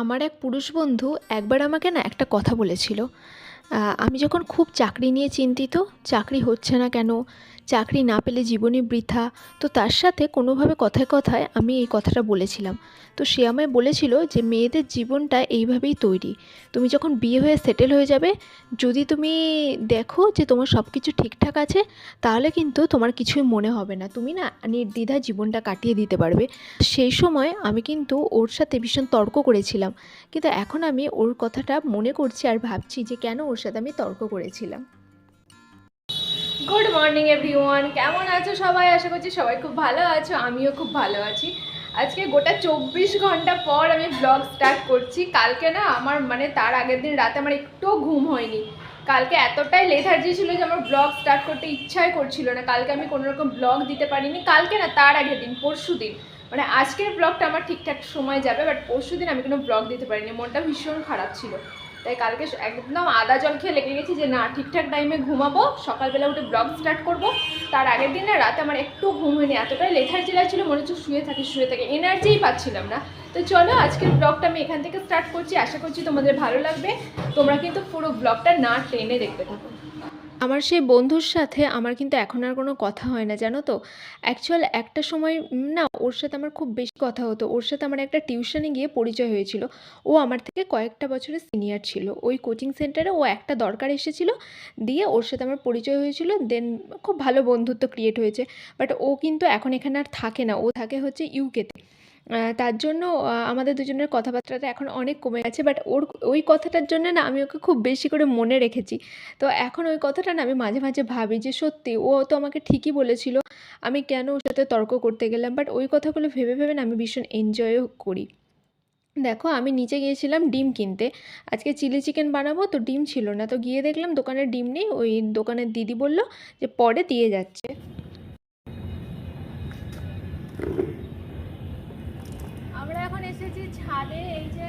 আমার এক পুরুষ বন্ধু একবার আমাকে না একটা কথা বলেছিল। আমি যখন খুব চাকরি নিয়ে চিন্তিত, চাকরি হচ্ছে না কেন চাকরি না পেলে জীবনই বৃথা। তো তার সাথে কোনোভাবে কথায় কথায় আমি এই কথাটা বলেছিলাম। তো সে আমায় বলেছিল যে, মেয়েদের জীবনটা এইভাবেই তৈরি। তুমি যখন বিয়ে হয়ে সেটেল হয়ে যাবে, যদি তুমি দেখো যে তোমার সব কিছু ঠিকঠাক আছে, তাহলে কিন্তু তোমার কিছুই মনে হবে না। তুমি না নির্দ্বিধা জীবনটা কাটিয়ে দিতে পারবে। সেই সময় আমি কিন্তু ওর সাথে ভীষণ তর্ক করেছিলাম। কিন্তু এখন আমি ওর কথাটা মনে করছি আর ভাবছি যে, কেন ওর সাথে আমি তর্ক করেছিলাম? গুড মর্নিং এভরিওয়ান কেমন আছো সবাই? আশা করছি সবাই খুব ভালো আছো, আমিও খুব ভালো আছি। আজকে গোটা চব্বিশ ঘণ্টা পর আমি ব্লগ স্টার্ট করছি। কালকে না আমার মানে তার আগের দিন রাতে আমার একটুও ঘুম হয়নি। কালকে এতটাই লেথার্জি ছিল যে আমার ব্লগ স্টার্ট করতে ইচ্ছাই করছিল না। কালকে আমি কোনোরকম ব্লগ দিতে পারিনি। কালকে না তার আগের দিন, পরশু দিন। মানে আজকের ব্লগটা আমার ঠিকঠাক সময় যাবে বাট পরশু দিন আমি কোনো ব্লগ দিতে পারিনি। মনটা ভীষণ খারাপ ছিল। তাই কালকে একদম আদা জল খেয়ে লেগে গেছি যে না, ঠিকঠাক টাইমে ঘুমাবো, সকালবেলা উঠে ব্লগ স্টার্ট করব। তার আগের দিন না রাতে আমার একটু ঘুম হয়নি, এতটাই লেথার্জি লাগছিল মনে হচ্ছে শুয়ে থাকি শুয়ে থাকি এনার্জিই পাচ্ছিলাম না। তো চলো, আজকের ব্লগটা আমি এখান থেকে স্টার্ট করছি, আশা করছি তোমাদের ভালো লাগবে। তোমরা কিন্তু পুরো ব্লগটা না টেনে দেখতে থাকো। আমার সেই বন্ধুর সাথে আমার কিন্তু এখন আর কোনো কথা হয় না, জানো তো? অ্যাকচুয়াল একটা সময় না, ওর সাথে আমার খুব বেশি কথা হতো। ওর সাথে আমার একটা টিউশনে গিয়ে পরিচয় হয়েছিল। ও আমার থেকে কয়েকটা বছরের সিনিয়র ছিল। ওই কোচিং সেন্টারে ও একটা দরকার এসেছিল দিয়ে ওর সাথে আমার পরিচয় হয়েছিল। দেন খুব ভালো বন্ধুত্ব ক্রিয়েট হয়েছে। বাট ও কিন্তু এখন এখানে আর থাকে না। ও থাকে হচ্ছে ইউকেতে তার জন্য আমাদের দুজনের কথাবার্তাটা এখন অনেক কমে গেছে বাট ওর, ওই কথাটার জন্য না আমি ওকে খুব বেশি করে মনে রেখেছি। তো এখন ওই কথাটা না আমি মাঝে মাঝে ভাবি যে সত্যি, ও তো আমাকে ঠিকই বলেছিল, আমি কেন ওর সাথে তর্ক করতে গেলাম বাট ওই কথাগুলো ভেবে ভেবে না আমি ভীষণ এনজয়ও করি। দেখো, আমি নিচে গিয়েছিলাম ডিম কিনতে, আজকে চিলি চিকেন বানাবো তো ডিম ছিল না, তো গিয়ে দেখলাম দোকানের ডিম নেই, ওই দোকানের দিদি বলল যে পরে দিয়ে যাচ্ছে। ছাদে এই যে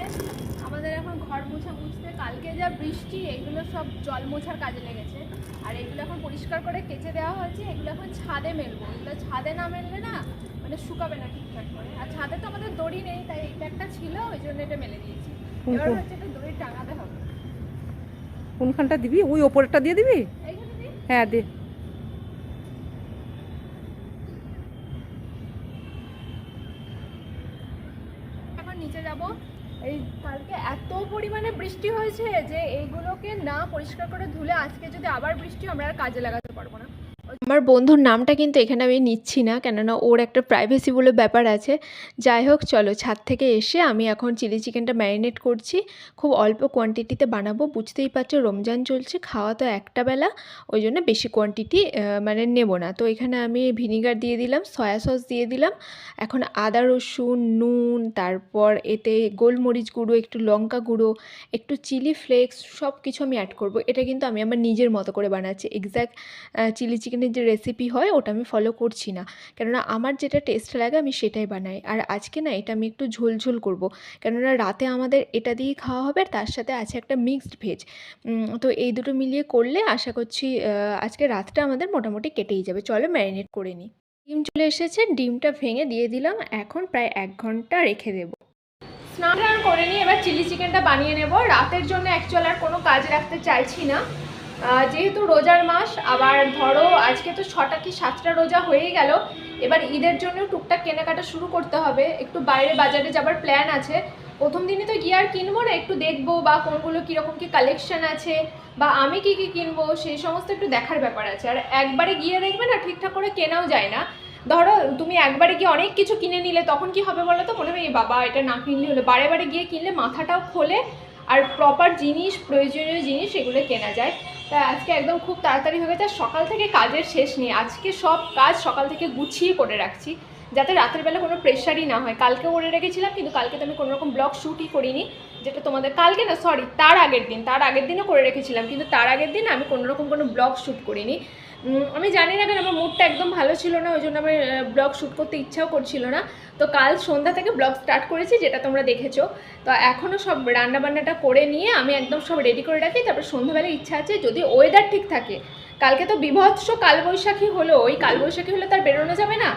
আমাদের এখন ঘর মোছা মুছতে কালকে যা বৃষ্টি এগুলো সব জল মোছার কাজে লেগেছে। আর এগুলো এখন পরিষ্কার করে কেচে দেওয়া হয়েছে এগুলো এখন ছাদে মেলবো। এগুলো ছাদে না মেললে না মানে শুকাবে না ঠিকঠাক করে। আর ছাদে তো আমাদের দড়ি নেই তাই এটা একটা ছিল ওই জন্য এটা মেলে দিয়েছি। এবার হচ্ছে এটা দড়ি টাঙাতে হবে। কোনখানটা দিবি? ওই ওপরেরটা দিয়ে দিবি? হ্যাঁ দে। এখন যাব। এই কালকে এত পরিমাণে বৃষ্টি হয়েছে যে এইগুলোকে না পরিষ্কার করে ধুলে আজকে যদি আবার বৃষ্টি আমরা আর কাজে লাগাতে পারব না। আমার বন্ধুর নামটা কিন্তু এখানে আমি নিচ্ছি না, কেননা ওর একটা প্রাইভেসি বলে ব্যাপার আছে। যাই হোক, চলো ছাদ থেকে এসে আমি এখন চিলি চিকেনটা ম্যারিনেট করছি। খুব অল্প কোয়ান্টিটিতে বানাবো। বুঝতেই পারছ, রমজান চলছে, খাওয়া তো একটা বেলা, ওই জন্য বেশি কোয়ান্টিটি মানে নেব না। তো এখানে আমি ভিনিগার দিয়ে দিলাম সয়া সস দিয়ে দিলাম। এখন আদা, রসুন, নুন, তারপর এতে গোলমরিচ গুঁড়ো, একটু লঙ্কা গুঁড়ো, একটু চিলি ফ্লেক্স সব কিছু আমি অ্যাড করব। এটা কিন্তু আমি আমার নিজের মতো করে বানাচ্ছি। এক্স্যাক্ট চিলি চিকেনের যে রেসিপি হয় ওটা আমি ফলো করছি না। কেননা আমার যেটা টেস্ট লাগে আমি সেটাই বানাই। আর আজকে না এটা আমি একটু ঝোলঝোল ঝোল করব। কেননা রাতে আমাদের এটা দিয়েই খাওয়া হবে আর তার সাথে আছে একটা মিক্সড ভেজ তো এই দুটো মিলিয়ে করলে আশা করছি আজকে রাতটা আমাদের মোটামুটি কেটেই যাবে। চলো ম্যারিনেট করে নিই। ডিম চলে এসেছে, ডিমটা ভেঙে দিয়ে দিলাম। এখন প্রায় এক ঘণ্টা রেখে দেবো। স্নান করে নিয়ে এবার চিলি চিকেনটা বানিয়ে নেব। রাতের জন্য অ্যাকচুয়াল আর কোনো কাজ রাখতে চাইছি না। যেহেতু রোজার মাস, আবার ধরো আজকে তো ছটা কি সাতটা রোজা হয়েই গেল, এবার ঈদের জন্য টুকটাক কেনাকাটা শুরু করতে হবে। একটু বাইরে বাজারে যাবার প্ল্যান আছে। প্রথম দিনে তো গিয়ে আর কিনবো না, একটু দেখব বা কোনগুলো কীরকম কী কালেকশান আছে, বা আমি কি কি কিনবো, সেই সমস্ত একটু দেখার ব্যাপার আছে। আর একবারে গিয়ে দেখবে না, ঠিকঠাক করে কেনাও যায় না। ধরো তুমি একবারে গিয়ে অনেক কিছু কিনে নিলে, তখন কি হবে বলো তো? মনে হবে "এ বাবা, এটা না কিনলে হলে। বারে বারে গিয়ে কিনলে মাথাটাও খোলে, আর প্রপার জিনিস, প্রয়োজনীয় জিনিস, এগুলো কেনা যায়। তাই আজকে একদম খুব তাড়াতাড়ি হয়ে গেছে। সকাল থেকে কাজের শেষ নেই। আজকে সব কাজ সকাল থেকে গুছিয়ে করে রাখছি, যাতে রাতের বেলা কোনো প্রেশারই না হয়। কালকে করে রেখেছিলাম, কিন্তু কালকে তো আমি কোনো রকম ব্লগ শ্যুটই করিনি, যেটা তোমাদের কালকে না সরি তার আগের দিন, তার আগের দিনও করে রেখেছিলাম, কিন্তু তার আগের দিন আমি কোনো রকম কোনো ব্লগ শ্যুট করিনি। আমি জানি না কেন, আমার মুডটা একদম ভালো ছিল না, ওই জন্য আমার ব্লগ শ্যুট করতে ইচ্ছাও করছিল না। তো কাল সন্ধ্যা থেকে ব্লগ স্টার্ট করেছি, যেটা তোমরা দেখেছ। তো এখনও সব রান্না বান্নাটা করে নিয়ে আমি একদম সব রেডি করে রাখি, তারপর সন্ধ্যাবেলা ইচ্ছা আছে, যদি ওয়েদার ঠিক থাকে। কালকে তো বিভৎস কালবৈশাখী হলো, ওই কালবৈশাখী হলে তার বেরোনো যাবে না।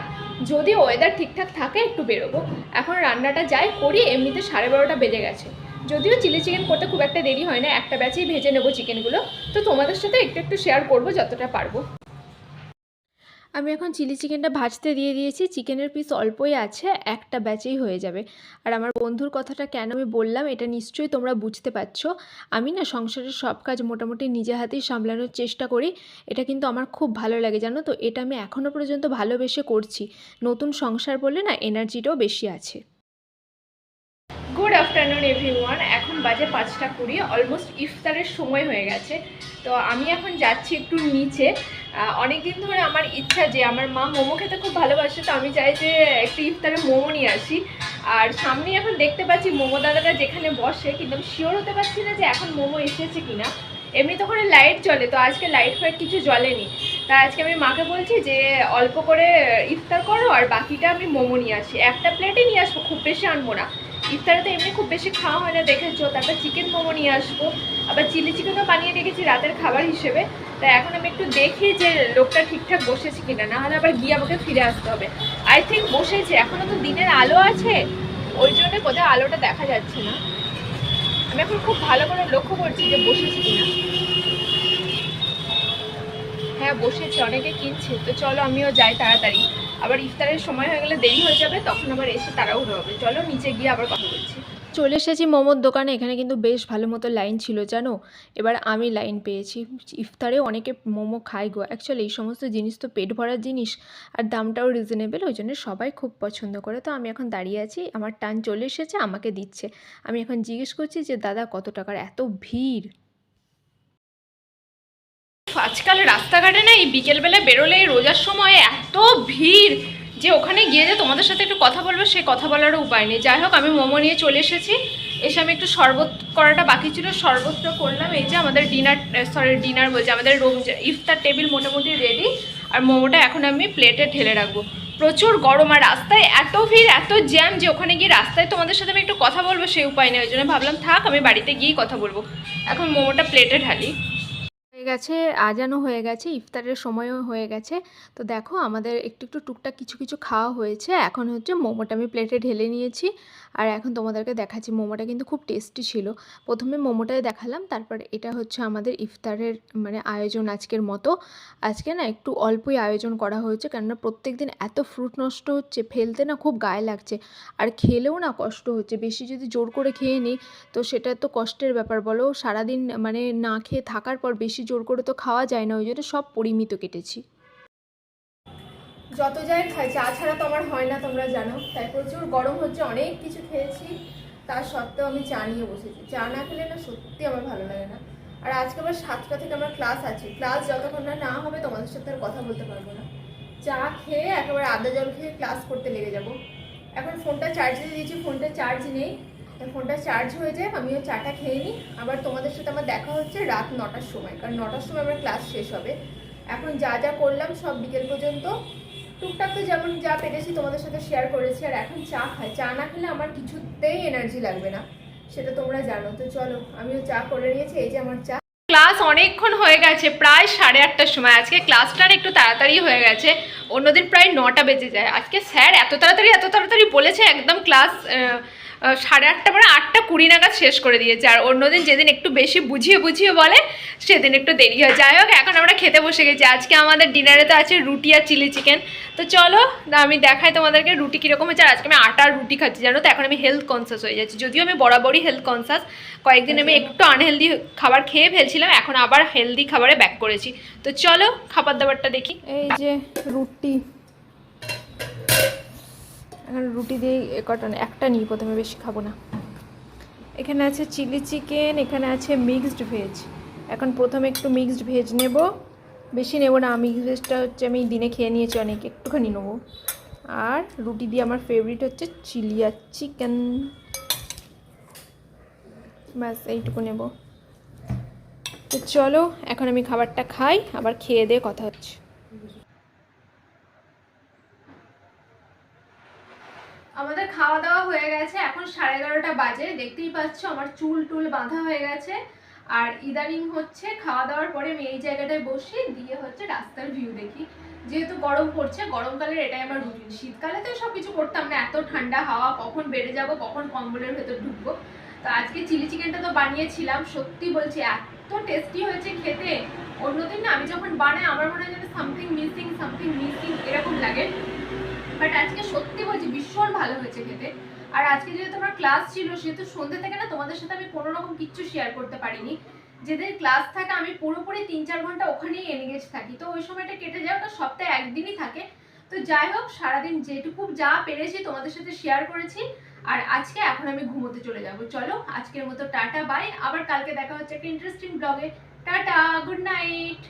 যদি ওয়েদার ঠিকঠাক থাকে, একটু বেরোবো। এখন রান্নাটা যাই করি, এমনিতে সাড়ে বারোটা বেজে গেছে। যদিও চিলি চিকেন করতে খুব একটা দেরি হয় না, একটা ব্যাচেই ভেজে নেব চিকেনগুলো তো তোমাদের সাথে একটু একটু শেয়ার করব যতটা পারব। আমি এখন চিলি চিকেনটা ভাজতে দিয়ে দিয়েছি। চিকেনের পিস অল্পই আছে, একটা ব্যাচেই হয়ে যাবে। আর আমার বন্ধুর কথাটা কেন আমি বললাম, এটা নিশ্চয়ই তোমরা বুঝতে পারছ। আমি না সংসারের সব কাজ মোটামুটি নিজে হাতেই সামলানোর চেষ্টা করি। এটা কিন্তু আমার খুব ভালো লাগে, জানো তো? এটা আমি এখনও পর্যন্ত ভালোবেসে করছি। নতুন সংসার বলে না এনার্জিটাও বেশি আছে। গুড আফটারনুন এভরিওয়ান এখন বাজে পাঁচটা কুড়ি অলমোস্ট ইফতারের সময় হয়ে গেছে। তো আমি এখন যাচ্ছি একটু নিচে। অনেক দিন ধরে আমার ইচ্ছা যে আমার মা মোমো খেতে খুব ভালোবাসে, তো আমি চাই যে একটু ইফতারে মোমো নিয়ে আসি। আর সামনে এখন দেখতে পাচ্ছি মোমো দাদাটা যেখানে বসে, কিন্তু আমি শিওর হতে পারছি না যে এখন মোমো এসেছে কিনা। এমনি তো ওখানে লাইট জ্বলে, তো আজকে লাইট ফাইট কিছু জ্বলেনি। তাই আজকে আমি মাকে বলছি যে অল্প করে ইফতার করো, আর বাকিটা আমি মোমো নিয়ে আসি। একটা প্লেটে নিয়ে আসব, খুব বেশি আনব না। ইফতারে তো এমনি খুব বেশি খাওয়া হয় না, দেখেছ? তারপর চিকেন মোমো নিয়ে আসব। আবার চিলি চিকেনও বানিয়ে রেখেছি রাতের খাবার হিসেবে। তাই এখন আমি একটু দেখি যে লোকটা ঠিকঠাক বসেছে কিনা, না হলে আবার গিয়ে আমাকে ফিরে আসতে হবে। আই থিঙ্ক বসেছে এখনও তো দিনের আলো আছে, ওই জন্য কোথাও আলোটা দেখা যাচ্ছে না। আমি এখন খুব ভালো করে লক্ষ্য করছি যে বসেছে কিনা। হ্যাঁ বসেছে, অনেকে কিনছে। তো চলো আমিও যাই তাড়াতাড়ি। আবার ইফতারের সময় হয়ে গেলে দেরি হয়ে যাবে, তখন আবার এসে তাড়াহুড়ো হবে। চলো নিচে গিয়ে আবার কথা বলছি। চলে এসেছি মোমোর দোকানে, এখানে কিন্তু বেশ ভালো মতো লাইন ছিল, জানো? এবার আমি লাইন পেয়েছি। ইফতারে অনেকে মোমো খায় গো। অ্যাকচুয়ালি এই সমস্ত জিনিস তো পেট ভরার জিনিস, আর দামটাও রিজনেবল ওই জন্য সবাই খুব পছন্দ করে। তো আমি এখন দাঁড়িয়ে আছি, আমার টান চলে এসেছে, আমাকে দিচ্ছে। আমি এখন জিজ্ঞেস করছি যে, দাদা, কত টাকার? এত ভিড়? আজকাল রাস্তাঘাটে না এই বিকেলবেলা বেরোলে এই রোজার সময় এত ভিড় যে ওখানে গিয়ে যে তোমাদের সাথে একটু কথা বলব, সে কথা বলারও উপায় নেই। যাই হোক, আমি মোমো নিয়ে চলে এসেছি। এসে আমি একটু শরবত করাটা বাকি ছিল, শরবতটা করলাম। এই যে আমাদের ডিনার সরি ডিনার বলছে, আমাদের রুম ইফতার টেবিল মোটামুটি রেডি আর মোমোটা এখন আমি প্লেটে ঢেলে রাখব। প্রচুর গরম আর রাস্তায় এত ভিড়, এত জ্যাম যে ওখানে গিয়ে রাস্তায় তোমাদের সাথে আমি একটু কথা বলব সেই উপায় নেই। ওই জন্য ভাবলাম, থাক, আমি বাড়িতে গিয়েই কথা বলব। এখন মোমোটা প্লেটে ঢালি। হয়ে গেছে, আজানও হয়ে গেছে, ইফতারের সময়ও হয়ে গেছে। তো দেখো আমাদের একটু একটু টুকটাক কিছু কিছু খাওয়া হয়েছে। এখন হচ্ছে মোমোটা আমি প্লেটে ঢেলে নিয়েছি। আর এখন তোমাদেরকে দেখাচ্ছি, মোমোটা কিন্তু খুব টেস্টি ছিল। প্রথমে মোমোটাই দেখালাম, তারপর এটা হচ্ছে আমাদের ইফতারের মানে আয়োজন আজকের মতো। আজকে না একটু অল্পই আয়োজন করা হয়েছে, কেননা প্রত্যেক দিন এত ফ্রুট নষ্ট হচ্ছে, ফেলতে না খুব গায়ে লাগছে। আর খেলেও না কষ্ট হচ্ছে। বেশি যদি জোর করে খেয়ে নিই, তো সেটা তো কষ্টের ব্যাপার বলো। সারাদিন মানে না খেয়ে থাকার পর বেশি জোর করে তো খাওয়া যায় না, ওই জন্য সব পরিমিত কেটেছি। যত যাই খাই, চা ছাড়া তো আমার হয় না, তোমরা জানো। তাই প্রচুর গরম হচ্ছে, অনেক কিছু খেয়েছি। তার সত্ত্বেও আমি চা নিয়ে বসেছি। চা না খেলে না সত্যি আমার ভালো লাগে না। আর আজকে আবার সাতটা থেকে আমার ক্লাস আছে। ক্লাস যতক্ষণ না না হবে, তোমাদের সাথে আর কথা বলতে পারব না। চা খেয়ে একেবারে আদা জল খেয়ে ক্লাস করতে লেগে যাব। এখন ফোনটা চার্জে দিয়েছি, ফোনটা চার্জ নেই। ফোনটা চার্জ হয়ে যায় আমিও চাটা খেয়ে নিই। আবার তোমাদের সাথে আমার দেখা হচ্ছে রাত নটার সময়, কারণ নটার সময় আমার ক্লাস শেষ হবে। এখন যা যা করলাম সব বিকেল পর্যন্ত। টুকটাক তো যেমন যা পেরেছি তোমাদের সাথে শেয়ার করেছি, আর এখন চা খাই। চা না খেলে আমার কিছুতেই এনার্জি লাগবে না, সেটা তোমরা জানো। তো চলো, আমিও চা করে নিয়েছি, এই যে আমার চা। ক্লাস অনেকক্ষণ হয়ে গেছে, প্রায় সাড়ে আটটার সময়। আজকে ক্লাসটা একটু তাড়াতাড়ি হয়ে গেছে। অন্যদিন প্রায় নটা বেজে যায়। আজকে স্যার এত তাড়াতাড়ি এত তাড়াতাড়ি বলেছে, একদম ক্লাস সাড়ে আটটা মানে আটটা কুড়ি নাগাদ শেষ করে দিয়েছে। আর অন্যদিন যেদিন একটু বেশি বুঝিয়ে বুঝিয়ে বলে সেদিন একটু দেরি হয়। যাই হোক এখন আমরা খেতে বসে গেছি। আজকে আমাদের ডিনারে তো আছে রুটি আর চিলি চিকেন। তো চলো আমি দেখাই তোমাদেরকে রুটি কীরকম হচ্ছে আর আজকে আমি আটার রুটি খাচ্ছি জানো তো? এখন আমি হেলথ কনসাস হয়ে যাচ্ছি। যদিও আমি বরাবরই হেলথ কনসাস কয়েকদিন আমি একটু আনহেলদি খাবার খেয়ে ফেলছিলাম এখন আবার হেলদি খাবারে ব্যাক করেছি। তো চলো খাবার দাবারটা দেখি। এই যে রুটি। এখন রুটি দিয়ে কটন, একটা নিই প্রথমে বেশি খাব না। এখানে আছে চিলি চিকেন, এখানে আছে মিক্সড ভেজ। এখন প্রথমে একটু মিক্সড ভেজ নেব। বেশি নেব না, মিক্সড ভেজটা হচ্ছে আমি দিনে খেয়ে নিয়েছি অনেক, একটুখানি নেব। আর রুটি দিয়ে আমার ফেভারিট হচ্ছে চিলি আর চিকেন। ব্যাস, এইটুকু নেব। তো চলো, এখন আমি খাবারটা খাই, আবার খেয়ে দিয়ে কথা হচ্ছে। আমাদের খাওয়া দাওয়া হয়ে গেছে, এখন সাড়ে এগারোটা বাজে, দেখতেই পাচ্ছ আমার চুল টুল বাঁধা হয়ে গেছে। আর ইদানিং হচ্ছে খাওয়া দাওয়ার পরে আমি এই জায়গাটায় বসি, দিয়ে হচ্ছে রাস্তার ভিউ দেখি। যেহেতু গরম পড়ছে, গরমকালের এটাই আমার রুটিন শীতকালে তো সব কিছু করতাম না, এত ঠান্ডা হাওয়া, কখন বেড়ে যাব, কখন কম্বলের ভেতর ঢুকবো। তো আজকে চিলি চিকেনটা তো বানিয়েছিলাম, সত্যি বলছি, এত টেস্টি হয়েছে খেতে। অন্যদিন না আমি যখন বানাই, আমার মনে হয় যেন সামথিং মিসিং সামথিং মিসিং এরকম লাগে। বাট আজকে সত্যি বলছি, ভীষণ ভালো হয়েছে খেতে। আর আজকে যেহেতু আমার ক্লাস ছিল, সেহেতু সন্ধ্যে থেকে না তোমাদের সাথে আমি কোনো রকম কিচ্ছু শেয়ার করতে পারিনি। যেদের ক্লাস থাকে, আমি পুরোপুরি তিন চার ঘণ্টা ওখানেই এনগেজ থাকি। তো ওই সময়টা কেটে যায়, ওটা সপ্তাহে একদিনই থাকে। তো যাই হোক, সারাদিন যেটুকু যা পেরেছি তোমাদের সাথে শেয়ার করেছি। আর আজকে এখন আমি ঘুমোতে চলে যাব। চলো, আজকের মতো টাটা বাই আবার কালকে দেখা হচ্ছে একটা ইন্টারেস্টিং ব্লগে টাটা গুড নাইট